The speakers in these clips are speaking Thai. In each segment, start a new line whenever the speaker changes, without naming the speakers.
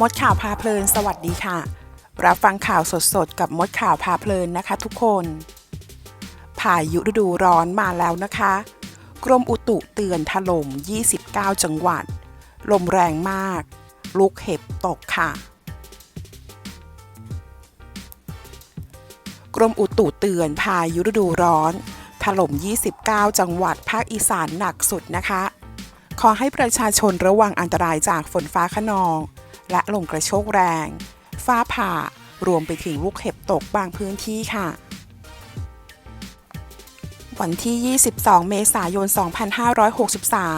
มดข่าวพาเพลิน สวัสดีค่ะ รับฟังข่าวสดๆ กับมดข่าวพาเพลินนะคะทุกคนพายุฤดูร้อนมาแล้วนะคะ กรมอุตุเตือนถล่ม 29 จังหวัด ลมแรงมาก ลูกเห็บตกค่ะ กรมอุตุเตือนพายุฤดูร้อน ถล่ม 29 จังหวัดภาคอีสานหนักสุดนะคะ ขอให้ประชาชนระวังอันตรายจากฝนฟ้าขนอง และลมกระโชกแรง ฟ้าผ่ารวมไปถึงลูกเห็บตกบางพื้นที่ค่ะ วันที่ 22 เมษายน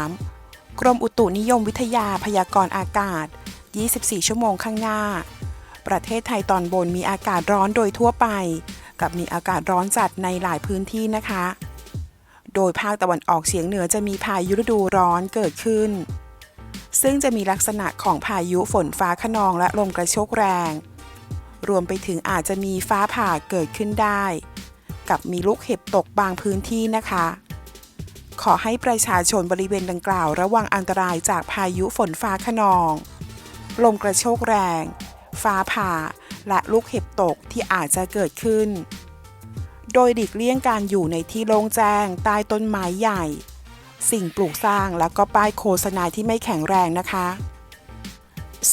2563 กรมอุตุนิยมวิทยาพยากรณ์อากาศ 24 ชั่วโมงข้างหน้า ประเทศไทยตอนบนมีอากาศร้อนโดยทั่วไป กับมีอากาศร้อนจัดในหลายพื้นที่นะคะ โดยภาคตะวันออกเฉียงเหนือจะมีพายุฤดูร้อนเกิดขึ้น ซึ่งจะมีลักษณะของพายุฝนฟ้าขนองและลมกระโชกแรง รวมไปถึงอาจจะมีฟ้าผ่าเกิดขึ้นได้ กับมีลูกเห็บตกบางพื้นที่นะคะ ขอให้ประชาชนบริเวณดังกล่าว ระวังอันตรายจากพายุฝนฟ้าขนอง ลมกระโชกแรง ฟ้าผ่า และลูกเห็บตกที่อาจจะเกิดขึ้น โดยหลีกเลี่ยงการอยู่ในที่โล่งแจ้งใต้ต้นไม้ใหญ่ สิ่งปลูกสร้างแล้วก็ป้ายโฆษณาที่ไม่แข็งแรงนะคะ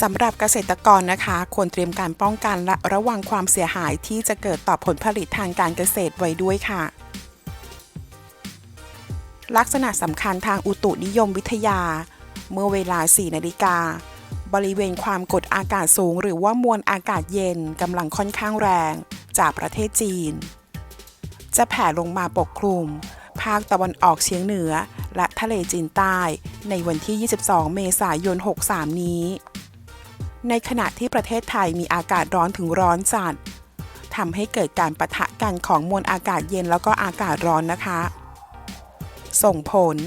สำหรับเกษตรกรนะคะ ควรเตรียมการป้องกันและระวังความเสียหายที่จะเกิดต่อผลผลิตทางการเกษตรไว้ด้วยค่ะ ลักษณะสำคัญทางอุตุนิยมวิทยา เมื่อเวลา 4 นาฬิกา บริเวณความกดอากาศสูง หรือว่ามวลอากาศเย็นกำลังค่อนข้างแรง จากประเทศจีน จะแผ่ลงมาปกคลุม ภาคตะวันออกเฉียงเหนือ และทะเลจีนใต้ ในวันที่ 22 เมษายน 63 นี้ ในขณะที่ประเทศไทยมีอากาศร้อนถึงร้อนจัดทำให้เกิดการปะทะกันของมวลอากาศเย็นแล้วก็อากาศร้อนนะคะ ส่งผล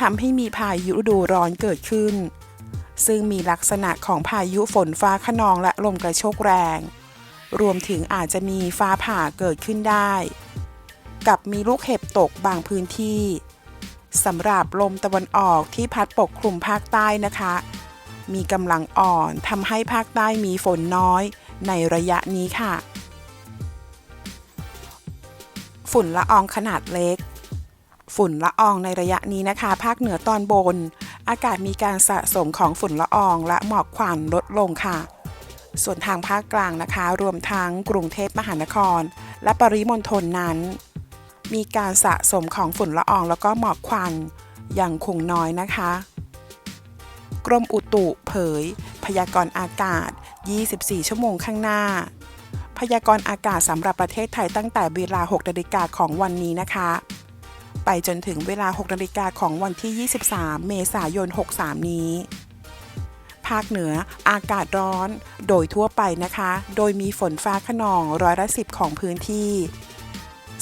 ทำให้มีพายุฤดูร้อนเกิดขึ้น ซึ่งมีลักษณะของพายุฝนฟ้าขนองและลมกระโชกแรง รวมถึงอาจจะมีฟ้าผ่าเกิดขึ้นได้ กับมีลูกเห็บตกบางพื้นที่สำหรับลมตะวันออกที่พัดปกคลุมภาคใต้นะคะ มีกำลังอ่อนทำให้ภาคใต้มีฝนน้อยในระยะนี้ค่ะ ฝุ่นละอองขนาดเล็ก ฝุ่นละอองในระยะนี้นะคะ ภาคเหนือตอนบน อากาศมีการสะสมของฝุ่นละอองและหมอกควันลดลงค่ะ ส่วนทางภาคกลางนะคะ รวมทั้งกรุงเทพมหานคร และปริมณฑลนั้น มีการสะสมของฝุ่นละอองแล้วก็หมอกควันอย่างคงน้อยนะคะ กรมอุตุเผย พยากรณ์อากาศ 24 ชั่วโมงข้างหน้า พยากรณ์อากาศสำหรับประเทศไทยตั้งแต่เวลา 6นาฬิกาของวันนี้นะคะ ไปจนถึงเวลา 6นาฬิกาของวันที่ 23 เมษายน 63 นี้ภาคเหนืออากาศร้อนโดยทั่วไปนะคะ โดยมีฝนฟ้าขนองร้อยละสิบของพื้นที่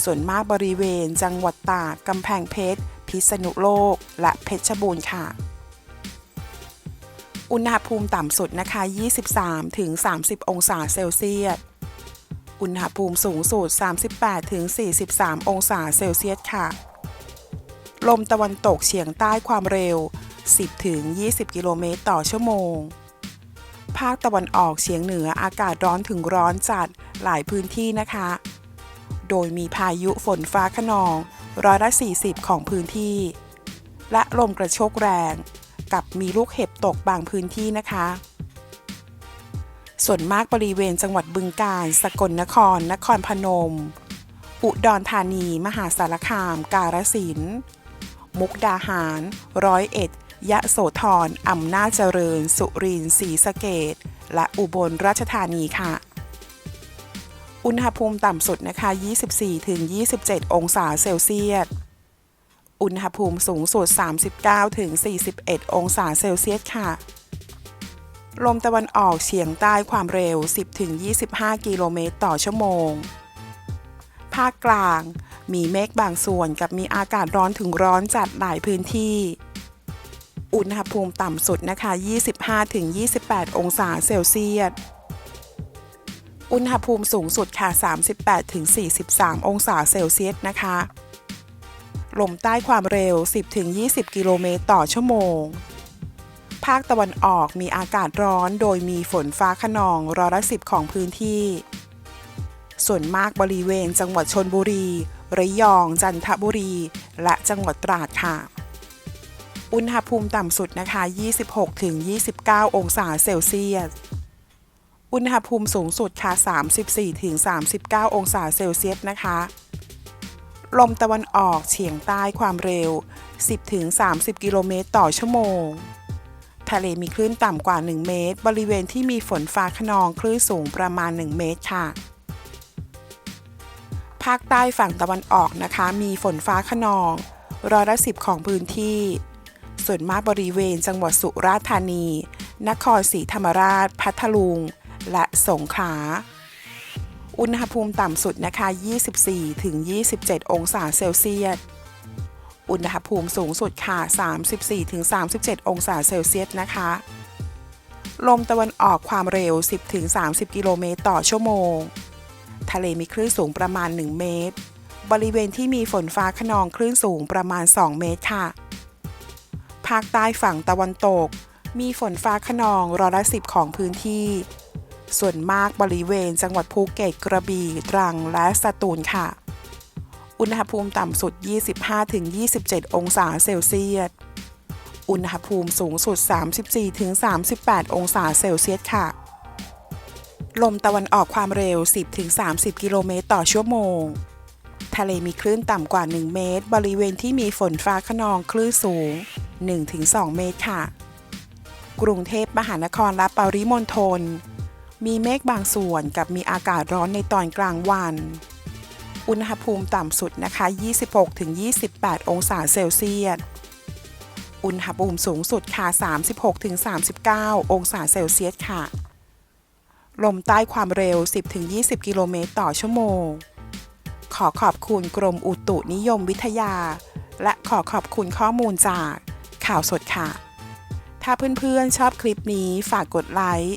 ส่วนมากบริเวณ จังหวัดตาก กำแพงเพชร พิษณุโลก และเพชรบูรณ์ค่ะ อุณหภูมิต่ำสุดนะคะ 23 ถึง 30 องศาเซลเซียส อุณหภูมิสูงสุด 38 ถึง 43 องศาเซลเซียสค่ะ ลมตะวันตกเฉียงใต้ความเร็ว 10 ถึง 20 กิโลเมตรต่อชั่วโมงภาคตะวันออกเฉียงเหนืออากาศร้อนถึงร้อนจัดหลายพื้นที่นะคะ โดยมีพายุฝนฟ้าขนองร้อยละ 40 ของพื้นที่ และลมกระโชกแรง กับมีลูกเห็บตกบางพื้นที่นะคะ ส่วนมากบริเวณจังหวัดบึงกาฬ สกลนคร นครพนม อุดรธานี มหาสารคาม กาฬสินธุ์มุกดาหาร ร้อยเอ็ด ยะโสธรอำนาจเจริญ สุรินทร์ศรีสะเกดและอุบลราชธานีค่ะ อุณหภูมิต่ำสุดนะคะ 24-27 องศาเซลเซียส อุณหภูมิสูงสุด 39-41 องศาเซลเซียสค่ะ ลมตะวันออกเฉียงใต้ความเร็ว 10-25 กิโลเมตรต่อชั่วโมง ภาคกลางมีเมฆบางส่วนกับมีอากาศร้อนถึงร้อนจัดหลายพื้นที่ อุณหภูมิต่ำสุดนะคะ 25-28 องศาเซลเซียส อุณหภูมิสูงสุดค่ะ 38-43 องศาเซลเซียสนะคะ ลมใต้ความเร็ว 10-20 กิโลเมตรต่อชั่วโมง ภาคตะวันออกมีอากาศร้อนโดยมีฝนฟ้าขนองร้อยละสิบของพื้นที่ ส่วนมากบริเวณจังหวัดชนบุรี ระยอง จันทบุรี และจังหวัดตราดค่ะอุณหภูมิต่ำสุดนะคะ 26-29 องศาเซลเซียส อุณหภูมิสูงสุดค่ะ 34-39 องศาเซลเซียสนะคะ ลมตะวันออกเฉียงใต้ความเร็ว 10-30 กิโลเมตรต่อชั่วโมง ทะเลมีคลื่นต่ำกว่า 1 เมตร บริเวณที่มีฝนฟ้าขนองคลื่นสูงประมาณ 1 เมตรค่ะภาคใต้ฝั่งตะวันออกนะคะ มีฝนฟ้าขนองร้อยละสิบของพื้นที่ ส่วนมากบริเวณจังหวัดสุราษฎร์ธานี นครศรีธรรมราช พัทลุง และสงขลา อุณหภูมิต่ำสุดนะคะ 24-27 องศาเซลเซียส อุณหภูมิสูงสุดค่ะ 34-37 องศาเซลเซียสนะคะ ลมตะวันออกความเร็ว 10-30 กิโลเมตรต่อชั่วโมง ทะเลมีคลื่นสูงประมาณ 1 เมตร บริเวณที่มีฝนฟ้าขนองคลื่นสูงประมาณ 2 เมตรค่ะ ภาคใต้ฝั่งตะวันตกมีฝนฟ้าขนองร้อยละสิบของพื้นที่ ส่วนมากบริเวณจังหวัดภูเก็ตกระบี่ตรังและสตูลค่ะ อุณหภูมิต่ำสุด 25-27 องศาเซลเซียส อุณหภูมิสูงสุด 34-38 องศาเซลเซียสค่ะ ลมตะวันออกความเร็ว 10-30 กิโลเมตรต่อชั่วโมง ทะเลมีคลื่นต่ำกว่า 1 เมตร บริเวณที่มีฝนฟ้าขนองคลื่นสูง 1-2 เมตรค่ะ กรุงเทพมหานครและปริมณฑล มีเมฆบางส่วนกับมีอากาศร้อนในตอนกลางวัน อุณหภูมิต่ำสุดนะคะ 26-28 องศาเซลเซียส อุณหภูมิสูงสุดค่ะ 36-39 องศาเซลเซียสค่ะ ลมใต้ความเร็ว 10-20 กิโลเมตรต่อชั่วโมง ขอขอบคุณกรมอุตุนิยมวิทยา และขอขอบคุณข้อมูลจากข่าวสดค่ะ ถ้าเพื่อนๆชอบคลิปนี้ฝากกดไลค์